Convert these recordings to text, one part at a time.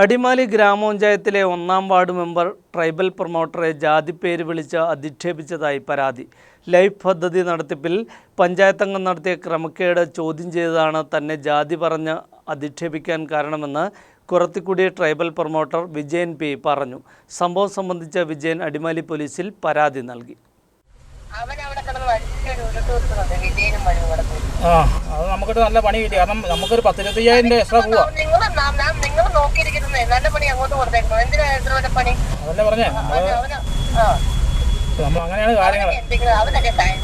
അടിമാലി ഗ്രാമപഞ്ചായത്തിലെ ഒന്നാം ward member tribal പ്രൊമോട്ടറെ ജാതിപ്പേര് വിളിച്ച് അധിക്ഷേപിച്ചതായി പരാതി. ലൈഫ് പദ്ധതി നടത്തിപ്പിൽ പഞ്ചായത്തംഗം നടത്തിയ ക്രമക്കേട് ചോദ്യം ചെയ്തതാണ് തന്നെ ജാതി പറഞ്ഞ് അധിക്ഷേപിക്കാൻ കാരണമെന്ന് Kurathikudi tribal promoter Vijayan P പറഞ്ഞു. സംഭവം സംബന്ധിച്ച് വിജയൻ അടിമാലി പോലീസിൽ പരാതി നൽകി. അത് നമുക്കിട്ട് നല്ല പണി കിട്ടി. കാരണം നമുക്കൊരു പത്തിരുപത്തയ്യായിരം രൂപ എക്സ്ട്രാ പോവാ. നോക്കിയിരിക്കുന്നത്. നല്ല പണി അങ്ങോട്ട് കൊടുത്തേക്കണം എന്തിനാ എത്ര വരെ പണി? അതല്ലേ പറഞ്ഞേ? നമ്മൾ അങ്ങനെയാണ് കാര്യങ്ങൾ അവനൊക്കെ തന്നെ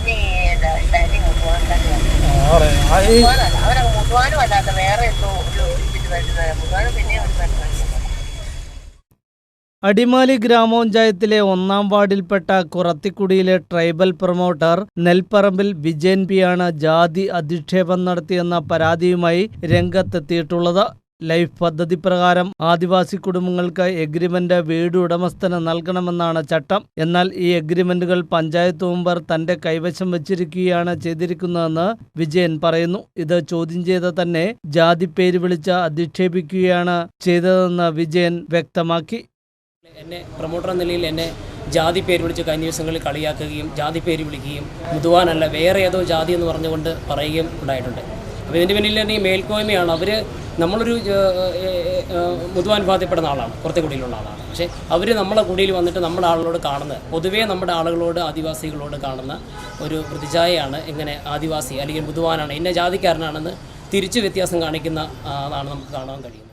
അവനൊക്കെ അല്ലാത്ത വേറെ എന്തോ ഒരു വരുന്നത്. ഒരു അടിമാലി ഗ്രാമപഞ്ചായത്തിലെ ഒന്നാം വാർഡിൽപ്പെട്ട കുറത്തിക്കുടിയിലെ ട്രൈബൽ പ്രൊമോട്ടർ നെൽപ്പറമ്പിൽ വിജയൻ പിയാണ് ജാതി അധിക്ഷേപം നടത്തിയെന്ന പരാതിയുമായി രംഗത്തെത്തിയിട്ടുള്ളത്. ലൈഫ് പദ്ധതി പ്രകാരം ആദിവാസി കുടുംബങ്ങൾക്ക് എഗ്രിമെന്റ് വീട് ഉടമസ്ഥന് നൽകണമെന്നാണ് ചട്ടം. എന്നാൽ ഈ എഗ്രിമെന്റുകൾ പഞ്ചായത്ത് മെമ്പർ തന്റെ കൈവശം വച്ചിരിക്കുകയാണ് ചെയ്തിരിക്കുന്നതെന്ന് വിജയൻ പറയുന്നു. ഇത് ചോദ്യം ചെയ്ത തന്നെ ജാതി പേര് വിളിച്ച് അധിക്ഷേപിക്കുകയാണ് ചെയ്തതെന്ന് വിജയൻ വ്യക്തമാക്കി. എന്നെ പ്രൊമോട്ടർ എന്ന നിലയിൽ എന്നെ ജാതി പേര് വിളിച്ച് കഴിഞ്ഞ ദിവസങ്ങളിൽ കളിയാക്കുകയും ജാതി പേര് വിളിക്കുകയും മുതുവാനല്ല വേറെ ഏതോ ജാതി എന്ന് പറഞ്ഞുകൊണ്ട് പറയുകയും ഉണ്ടായിട്ടുണ്ട്. അപ്പോൾ ഇതിന്റെ പിന്നിൽ തന്നെ ഈ മേൽക്കോയ്മയാണ്. അവർ നമ്മളൊരു ബാധ്യപ്പെടുന്ന ആളാണ് പുറത്തെ കുടിയിലുള്ള ആളാണ്. പക്ഷേ അവർ നമ്മളെ കുടിയിൽ വന്നിട്ട് നമ്മുടെ ആളുകളോട് കാണുന്ന പൊതുവേ നമ്മുടെ ആളുകളോട് ആദിവാസികളോട് കാണുന്ന ഒരു പ്രതിചായയാണ് ഇങ്ങനെ ആദിവാസി അല്ലെങ്കിൽ മുതുവാനാണ് ഇന്ന ജാതിക്കാരനാണെന്ന് തിരിച്ച് വ്യത്യാസം കാണിക്കുന്ന ആളാണ് നമുക്ക് കാണാൻ കഴിയുന്നത്.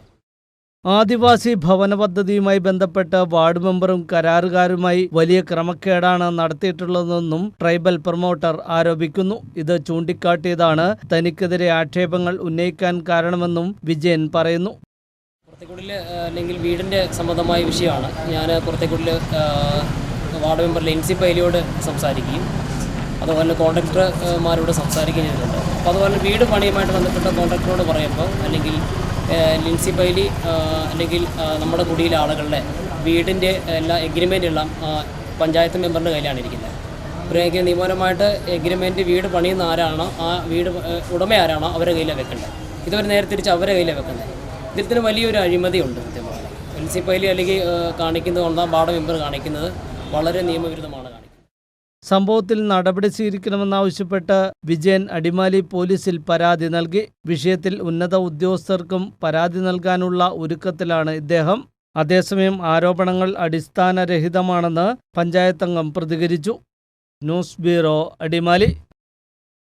ആദിവാസി ഭവന പദ്ധതിയുമായി ബന്ധപ്പെട്ട് വാർഡ് മെമ്പറും കരാറുകാരുമായി വലിയ ക്രമക്കേടാണ് നടത്തിയിട്ടുള്ളതെന്നും ട്രൈബൽ പ്രൊമോട്ടർ ആരോപിക്കുന്നു. ഇത് ചൂണ്ടിക്കാട്ടിയതാണ് തനിക്കെതിരെ ആക്ഷേപങ്ങൾ ഉന്നയിക്കാൻ കാരണമെന്നും വിജയൻ പറയുന്നു. പുറത്തേക്കുള്ളിൽ അല്ലെങ്കിൽ വീടിന്റെ സംബന്ധമായ വിഷയമാണ്. ഞാൻ പുറത്തേക്കുള്ളിൽ വാർഡ് മെമ്പർ ലെൻസി പൈലിയോട് സംസാരിക്കുകയും അതുപോലെ കോൺട്രാക്ടർമാരോട് സംസാരിക്കുകയും ചെയ്തിട്ടുണ്ട്. അപ്പോൾ അതുപോലെ വീട് പണിയുമായിട്ട് ബന്ധപ്പെട്ട കോൺട്രാക്ടറോട് പറയുമ്പോൾ അല്ലെങ്കിൽ ലിൻസി പൈലി അല്ലെങ്കിൽ നമ്മുടെ കുടിയിലെ ആളുകളുടെ വീടിന്റെ എല്ലാ എഗ്രിമെന്റ് എല്ലാം പഞ്ചായത്ത് മെമ്പറിന്റെ കയ്യിലാണ് ഇരിക്കുന്നത്. ഒരു നിയമപരമായിട്ട് എഗ്രിമെന്റ് വീട് പണിയുന്ന ആരാണോ ആ വീട് ഉടമ ആരാണോ അവരുടെ കയ്യിലാണ് വെക്കേണ്ടത്. ഇതുവരെ നേരെ തിരിച്ച് അവരെ കയ്യിലാണ് വെക്കുന്നത്. ഇതിൽ വലിയൊരു അഴിമതിയുണ്ട് കൃത്യമായി മുനിസിപ്പാലിറ്റി അല്ലെങ്കിൽ കാണിക്കുന്നത് ഒന്നാം വാർഡ് മെമ്പർ കാണിക്കുന്നത് വളരെ നിയമവിരുദ്ധമാണ്. സംഭവത്തിൽ നടപടി സ്വീകരിക്കണമെന്നാവശ്യപ്പെട്ട് വിജയൻ അടിമാലി പോലീസിൽ പരാതി നൽകി. വിഷയത്തിൽ ഉന്നത ഉദ്യോഗസ്ഥർക്കും പരാതി നൽകാനുള്ള ഒരുക്കത്തിലാണ് ഇദ്ദേഹം. അതേസമയം ആരോപണങ്ങൾ അടിസ്ഥാനരഹിതമാണെന്ന് പഞ്ചായത്തംഗം പ്രതികരിച്ചു. News bureau Adimali.